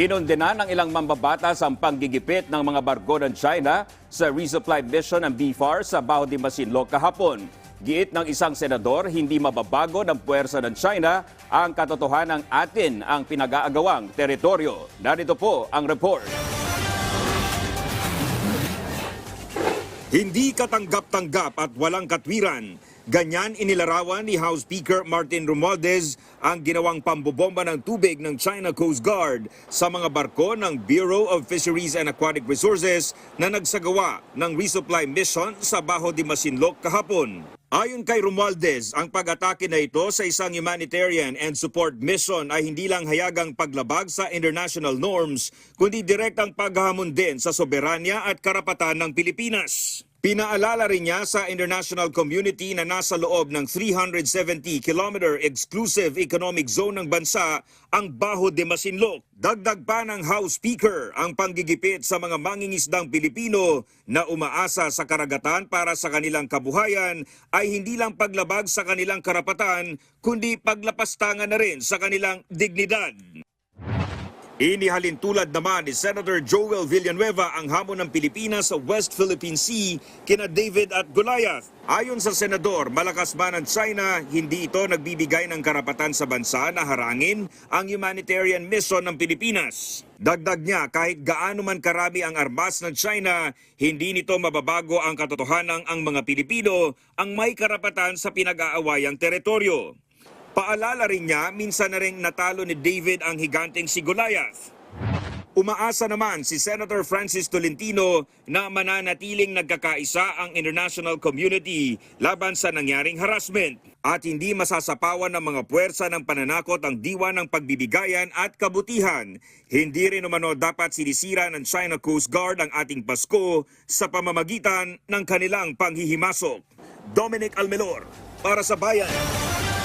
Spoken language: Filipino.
Kinundena ng ilang mambabatas ang panggigipit ng mga barko ng China sa resupply mission ng BFAR sa Baho de Masinloc kahapon. Giit ng isang senador, hindi mababago ng puwersa ng China ang katotohanan atin ang pinag-aagawang teritoryo. Narito po ang report. Hindi katanggap-tanggap at walang katwiran. Ganyan inilarawan ni House Speaker Martin Romualdez ang ginawang pambobomba ng tubig ng China Coast Guard sa mga barko ng Bureau of Fisheries and Aquatic Resources na nagsagawa ng resupply mission sa Baho de Masinloc kahapon. Ayon kay Romualdez, ang pag-atake na ito sa isang humanitarian and support mission ay hindi lang hayagang paglabag sa international norms, kundi direktang paghamon din sa soberanya at karapatan ng Pilipinas. Pinaalala rin niya sa international community na nasa loob ng 370-kilometer exclusive economic zone ng bansa ang Baho de Masinloc. Dagdag pa ng House Speaker ang panggigipit sa mga mangingisdang Pilipino na umaasa sa karagatan para sa kanilang kabuhayan ay hindi lang paglabag sa kanilang karapatan kundi paglapastangan na rin sa kanilang dignidad. Inihalin tulad naman ni Senator Joel Villanueva ang hamon ng Pilipinas sa West Philippine Sea kina David at Goliath. Ayon sa senador, malakas man ang China, hindi ito nagbibigay ng karapatan sa bansa na harangin ang humanitarian mission ng Pilipinas. Dagdag niya, kahit gaano man karami ang armas ng China, hindi nito mababago ang katotohanan ang mga Pilipino ang may karapatan sa pinag-aawayang teritoryo. Paalala rin niya, minsan na rin natalo ni David ang higanteng si Goliath. Umaasa naman si Senator Francis Tolentino na mananatiling nagkakaisa ang international community laban sa nangyaring harassment at hindi masasapawan ng mga puwersa ng pananakot ang diwa ng pagbibigayan at kabutihan. Hindi rin umano dapat sinisira ng China Coast Guard ang ating Pasko sa pamamagitan ng kanilang panghihimasok. Dominic Almelor, para sa Bayan.